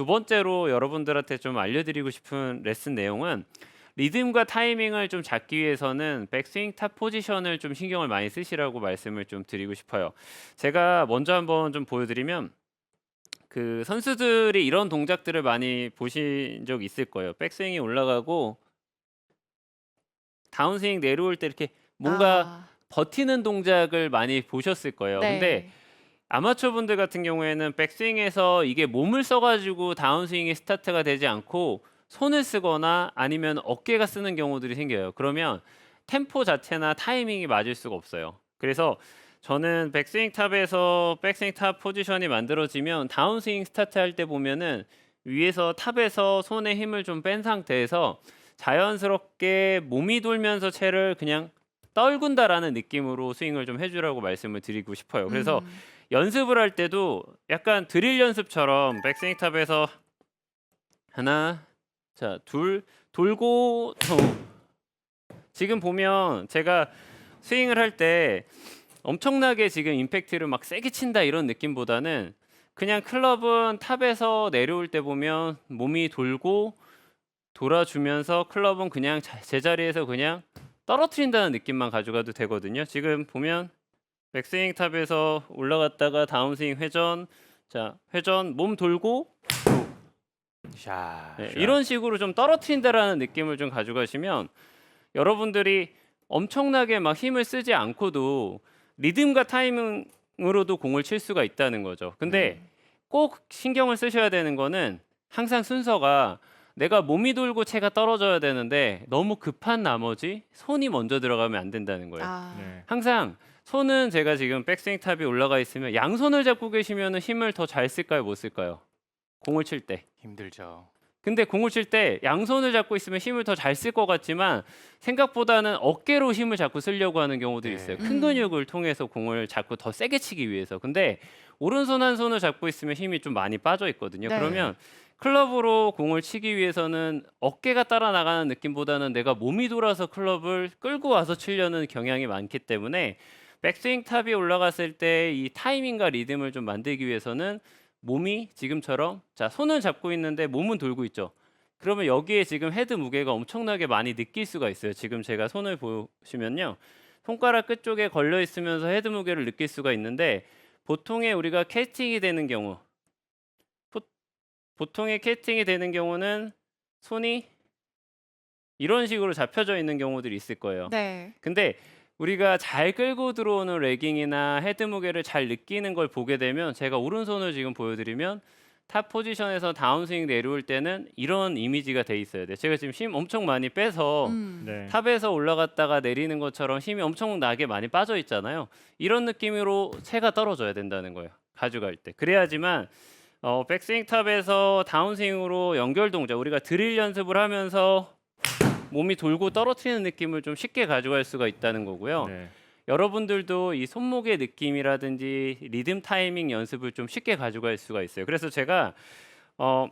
두 번째로 여러분들한테 좀 알려드리고 싶은 레슨 내용은 리듬과 타이밍을 좀 잡기 위해서는 백스윙 탑 포지션을 좀 신경을 많이 쓰시라고 말씀을 좀 드리고 싶어요. 제가 먼저 한번 좀 보여드리면 그 선수들이 이런 동작들을 많이 보신 적 있을 거예요. 백스윙이 올라가고 다운스윙 내려올 때 이렇게 뭔가 아, 버티는 동작을 많이 보셨을 거예요. 네. 근데 아마추어 분들 같은 경우에는 백스윙에서 이게 몸을 써가지고 다운스윙이 스타트가 되지 않고 손을 쓰거나 아니면 어깨가 쓰는 경우들이 생겨요. 그러면 템포 자체나 타이밍이 맞을 수가 없어요. 그래서 저는 백스윙 탑에서 백스윙 탑 포지션이 만들어지면 다운스윙 스타트 할 때 보면은 위에서 탑에서 손에 힘을 좀 뺀 상태에서 자연스럽게 몸이 돌면서 채를 그냥 떨군다라는 느낌으로 스윙을 좀 해주라고 말씀을 드리고 싶어요. 그래서 음, 연습을 할 때도 약간 드릴 연습처럼 백스윙 탑에서 하나, 자, 둘, 돌고 통. 지금 보면 제가 스윙을 할 때 엄청나게 지금 임팩트를 막 세게 친다 이런 느낌보다는 그냥 클럽은 탑에서 내려올 때 보면 몸이 돌고 돌아주면서 클럽은 그냥 자- 제자리에서 그냥 떨어뜨린다는 느낌만 가져가도 되거든요. 지금 보면 백스윙 탑에서 올라갔다가 다운스윙 회전, 자 회전 몸 돌고 샤. 네, 샤. 이런 식으로 좀 떨어뜨린다라는 느낌을 좀 가져가시면 여러분들이 엄청나게 막 힘을 쓰지 않고도 리듬과 타이밍으로도 공을 칠 수가 있다는 거죠. 근데 꼭 신경을 쓰셔야 되는 거는 항상 순서가 내가 몸이 돌고 채가 떨어져야 되는데 너무 급한 나머지 손이 먼저 들어가면 안 된다는 거예요. 아, 네. 항상 손은 제가 지금 백스윙 탑이 올라가 있으면 양손을 잡고 계시면 힘을 더 잘 쓸까요, 못 쓸까요? 공을 칠 때. 힘들죠. 근데 공을 칠 때 양손을 잡고 있으면 힘을 더 잘 쓸 것 같지만 생각보다는 어깨로 힘을 자꾸 쓰려고 하는 경우들이 네. 있어요. 음. 큰 근육을 통해서 공을 자꾸 더 세게 치기 위해서. 근데 오른손 한 손을 잡고 있으면 힘이 좀 많이 빠져 있거든요. 네. 그러면 클럽으로 공을 치기 위해서는 어깨가 따라 나가는 느낌보다는 내가 몸이 돌아서 클럽을 끌고 와서 치려는 경향이 많기 때문에 백스윙 탑이 올라갔을 때 이 타이밍과 리듬을 좀 만들기 위해서는 몸이 지금처럼 자 손을 잡고 있는데 몸은 돌고 있죠. 그러면 여기에 지금 헤드 무게가 엄청나게 많이 느낄 수가 있어요. 지금 제가 손을 보시면요. 손가락 끝 쪽에 걸려 있으면서 헤드 무게를 느낄 수가 있는데 보통의 우리가 캐스팅이 되는 경우 보, 보통의 캐스팅이 되는 경우는 손이 이런 식으로 잡혀져 있는 경우들이 있을 거예요. 네. 근데 우리가 잘 끌고 들어오는 레깅이나 헤드 무게를 잘 느끼는 걸 보게 되면 제가 오른손을 지금 보여드리면 탑 포지션에서 다운스윙 내려올 때는 이런 이미지가 돼 있어야 돼요. 제가 지금 힘 엄청 많이 빼서 음, 네. 탑에서 올라갔다가 내리는 것처럼 힘이 엄청나게 많이 빠져 있잖아요. 이런 느낌으로 채가 떨어져야 된다는 거예요. 가져갈 때. 그래야지만 어, 백스윙 탑에서 다운스윙으로 연결 동작 우리가 드릴 연습을 하면서 몸이 돌고 떨어뜨리는 느낌을 좀 쉽게 가져갈 수가 있다는 거고요. 네. 여러분들도 이 손목의 느낌이라든지 리듬 타이밍 연습을 좀 쉽게 가져갈 수가 있어요. 그래서 제가 어,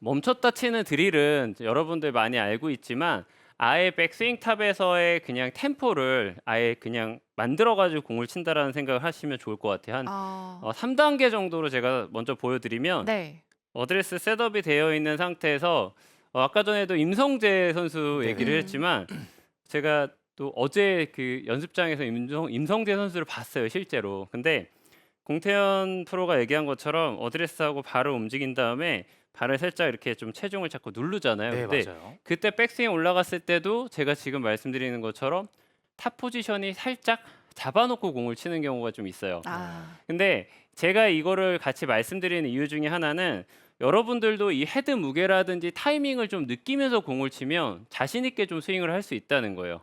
멈췄다 치는 드릴은 여러분들 많이 알고 있지만 아예 백스윙 탑에서의 그냥 템포를 아예 그냥 만들어 가지고 공을 친다라는 생각을 하시면 좋을 것 같아요. 한 아, 어, 3단계 정도로 제가 먼저 보여드리면 네. 어드레스 셋업이 되어 있는 상태에서 어, 아까 전에도 임성재 선수 얘기를 음. 했지만 제가 또 어제 그 연습장에서 임성, 임성재 선수를 봤어요 실제로 근데 공태현 프로가 얘기한 것처럼 어드레스하고 발을 움직인 다음에 발을 살짝 이렇게 좀 체중을 자꾸 누르잖아요 네, 근데 맞아요. 그때 백스윙 올라갔을 때도 제가 지금 말씀드리는 것처럼 탑 포지션이 살짝 잡아놓고 공을 치는 경우가 좀 있어요 아, 근데 제가 이거를 같이 말씀드리는 이유 중에 하나는 여러분들도 이 헤드 무게라든지 타이밍을 좀 느끼면서 공을 치면 자신 있게 좀 스윙을 할 수 있다는 거예요.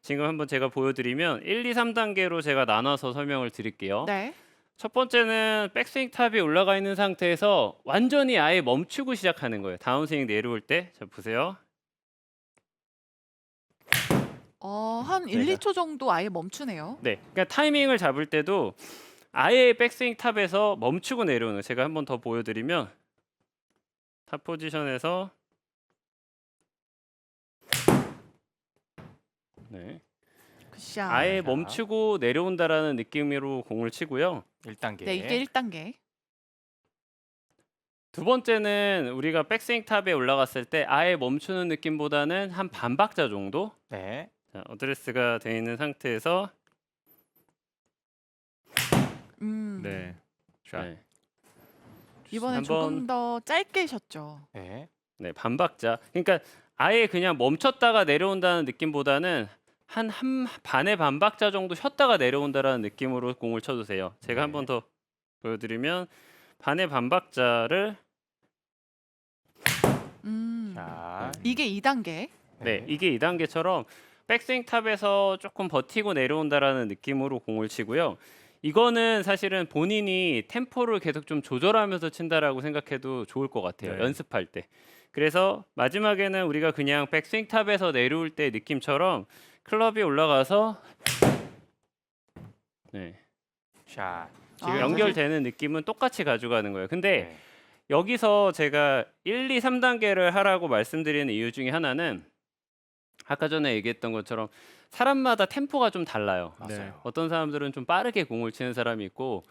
지금 한번 제가 보여드리면 1, 2, 3단계로 제가 나눠서 설명을 드릴게요. 네. 첫 번째는 백스윙 탑이 올라가 있는 상태에서 완전히 아예 멈추고 시작하는 거예요. 다운스윙 내려올 때, 자 보세요. 어, 한 1, 내가- 2초 정도 아예 멈추네요. 네, 그러니까 타이밍을 잡을 때도 아예 백스윙 탑에서 멈추고 내려오는. 제가 한번 더 보여드리면 탑 포지션에서 네, 굿샷. 아예 자. 멈추고 내려온다라는 느낌으로 공을 치고요. 1단계. 네, 이게 1단계. 두 번째는 우리가 백스윙 탑에 올라갔을 때 아예 멈추는 느낌보다는 한 반 박자 정도 네. 자, 어드레스가 되어 있는 상태에서 음. 네. 자, 네, 이번에 한번- 조금 더 짧게 셨죠. 네. 네, 반 박자. 그러니까 아예 그냥 멈췄다가 내려온다는 느낌보다는 한 한 반의 반 박자 정도 쉬었다가 내려온다라는 느낌으로 공을 쳐주세요. 제가 네. 한 번 더 보여드리면 반의 반 박자를 음. 자, 이게 2단계. 네, 이게 2단계처럼 백스윙 탑에서 조금 버티고 내려온다라는 느낌으로 공을 치고요. 이거는 사실은 본인이 템포를 계속 좀 조절하면서 친다라고 생각해도 좋을 것 같아요. 네. 연습할 때. 그래서 마지막에는 우리가 그냥 백스윙 탑에서 내려올 때 느낌처럼 클럽이 올라가서 네, 자, 아, 지금 연결되는 느낌은 똑같이 가져가는 거예요. 근데 네. 여기서 제가 1, 2, 3단계를 하라고 말씀드리는 이유 중에 하나는 아까 전에 얘기했던 것처럼 사람마다 템포가 좀 달라요. 맞아요. 어떤 사람들은 좀 빠르게 공을 치는 사람이 있고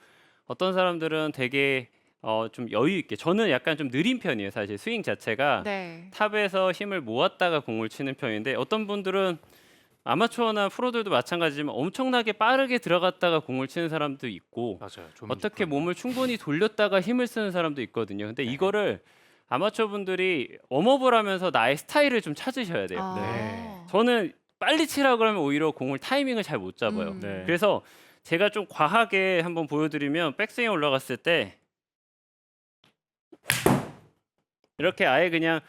어떤 사람들은 되게 어, 좀 여유 있게 저는 약간 좀 느린 편이에요. 사실 스윙 자체가 네. 탑에서 힘을 모았다가 공을 치는 편인데 어떤 분들은 아마추어나 프로들도 마찬가지지만 엄청나게 빠르게 들어갔다가 공을 치는 사람도 있고 맞아요. 좀 어떻게 몸을 충분히 돌렸다가 힘을 쓰는 사람도 있거든요. 근데 네. 이거를 아마추어 분들이 웜업을 하면서 나의 스타일을 좀 찾으셔야 돼요. 아. 네. 저는 빨리 치라 그러면 오히려 공을 타이밍을 잘 못 잡아요. 음. 네. 그래서 제가 좀 과하게 한번 보여드리면 백스윙 올라갔을 때 이렇게 아예 그냥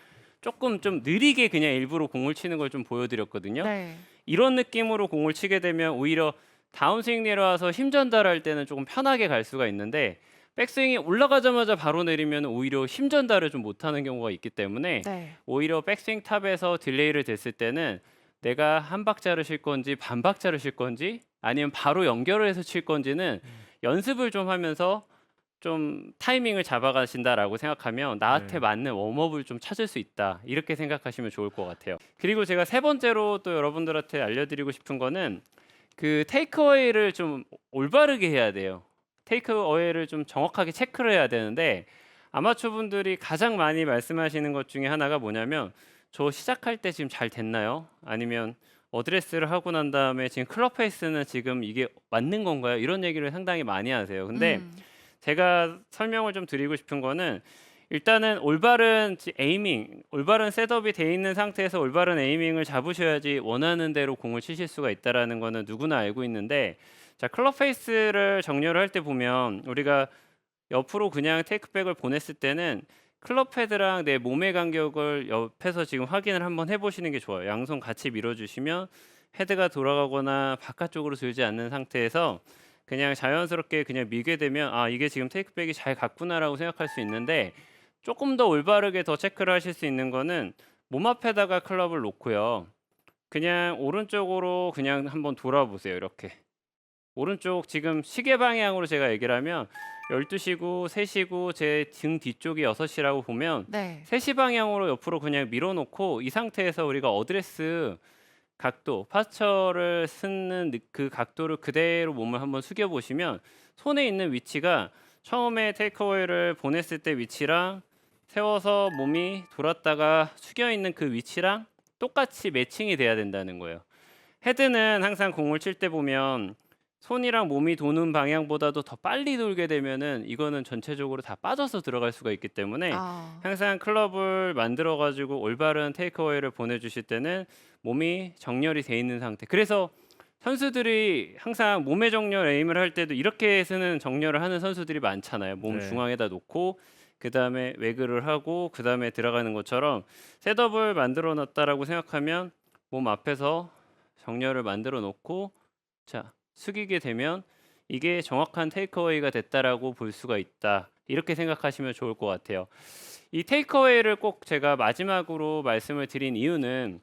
조금 좀 느리게 그냥 일부러 공을 치는 걸 좀 보여드렸거든요. 네. 이런 느낌으로 공을 치게 되면 오히려 다운스윙 내려와서 힘 전달할 때는 조금 편하게 갈 수가 있는데 백스윙이 올라가자마자 바로 내리면 오히려 힘 전달을 좀 못하는 경우가 있기 때문에 네. 오히려 백스윙 탑에서 딜레이를 됐을 때는 내가 한 박자를 칠 건지 반 박자를 칠 건지 아니면 바로 연결을 해서 칠 건지는 음. 연습을 좀 하면서 좀 타이밍을 잡아가신다라고 생각하면 나한테 네. 맞는 웜업을 좀 찾을 수 있다 이렇게 생각하시면 좋을 것 같아요. 그리고 제가 세 번째로 또 여러분들한테 알려드리고 싶은 거는 그 테이크어웨이를 좀 올바르게 해야 돼요. 테이크 어웨이를 좀 정확하게 체크를 해야 되는데 아마추어 분들이 가장 많이 말씀하시는 것 중에 하나가 뭐냐면 저 시작할 때 지금 잘 됐나요? 아니면 어드레스를 하고 난 다음에 지금 클럽 페이스는 지금 이게 맞는 건가요? 이런 얘기를 상당히 많이 하세요. 근데 음. 제가 설명을 좀 드리고 싶은 거는 일단은 올바른 지- 에이밍, 올바른 셋업이 돼 있는 상태에서 올바른 에이밍을 잡으셔야지 원하는 대로 공을 치실 수가 있다라는 거는 누구나 알고 있는데 자 클럽 페이스를 정렬을 할 때 보면 우리가 옆으로 그냥 테이크백을 보냈을 때는 클럽 헤드랑 내 몸의 간격을 옆에서 지금 확인을 한번 해보시는 게 좋아요. 양손 같이 밀어주시면 헤드가 돌아가거나 바깥쪽으로 들지 않는 상태에서 그냥 자연스럽게 그냥 밀게 되면 아 이게 지금 테이크백이 잘 갔구나라고 생각할 수 있는데 조금 더 올바르게 더 체크를 하실 수 있는 거는 몸 앞에다가 클럽을 놓고요. 그냥 오른쪽으로 그냥 한번 돌아보세요. 이렇게 오른쪽 지금 시계 방향으로 제가 얘기를 하면 12시고 3시고 제 등 뒤쪽이 6시라고 보면 네. 3시 방향으로 옆으로 그냥 밀어놓고 이 상태에서 우리가 어드레스 각도, 파스처를 쓰는 느- 그 각도를 그대로 몸을 한번 숙여 보시면 손에 있는 위치가 처음에 테이크어웨이를 보냈을 때 위치랑 세워서 몸이 돌았다가 숙여 있는 그 위치랑 똑같이 매칭이 돼야 된다는 거예요. 헤드는 항상 공을 칠 때 보면 손이랑 몸이 도는 방향보다도 더 빨리 돌게 되면은 이거는 전체적으로 다 빠져서 들어갈 수가 있기 때문에 아. 항상 클럽을 만들어 가지고 올바른 테이크어웨이를 보내 주실 때는 몸이 정렬이 돼 있는 상태. 그래서 선수들이 항상 몸의 정렬 에임을 할 때도 이렇게 쓰는 정렬을 하는 선수들이 많잖아요. 몸 네. 중앙에다 놓고 그 다음에 외그를 하고 그 다음에 들어가는 것처럼 셋업을 만들어 놨다라고 생각하면 몸 앞에서 정렬을 만들어 놓고 자 숙이게 되면 이게 정확한 테이크어웨이가 됐다라고 볼 수가 있다. 이렇게 생각하시면 좋을 것 같아요. 이 테이크어웨이를 꼭 제가 마지막으로 말씀을 드린 이유는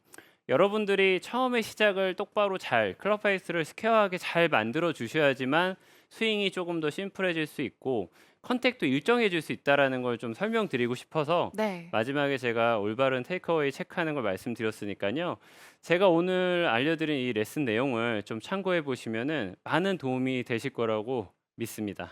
여러분들이 처음에 시작을 똑바로 잘 클럽 페이스를 스퀘어하게 잘 만들어 주셔야지만 스윙이 조금 더 심플해질 수 있고 컨택도 일정해질 수 있다라는 걸 좀 설명드리고 싶어서 네. 마지막에 제가 올바른 테이크어웨이 체크하는 걸 말씀드렸으니까요. 제가 오늘 알려드린 이 레슨 내용을 좀 참고해 보시면은 많은 도움이 되실 거라고 믿습니다.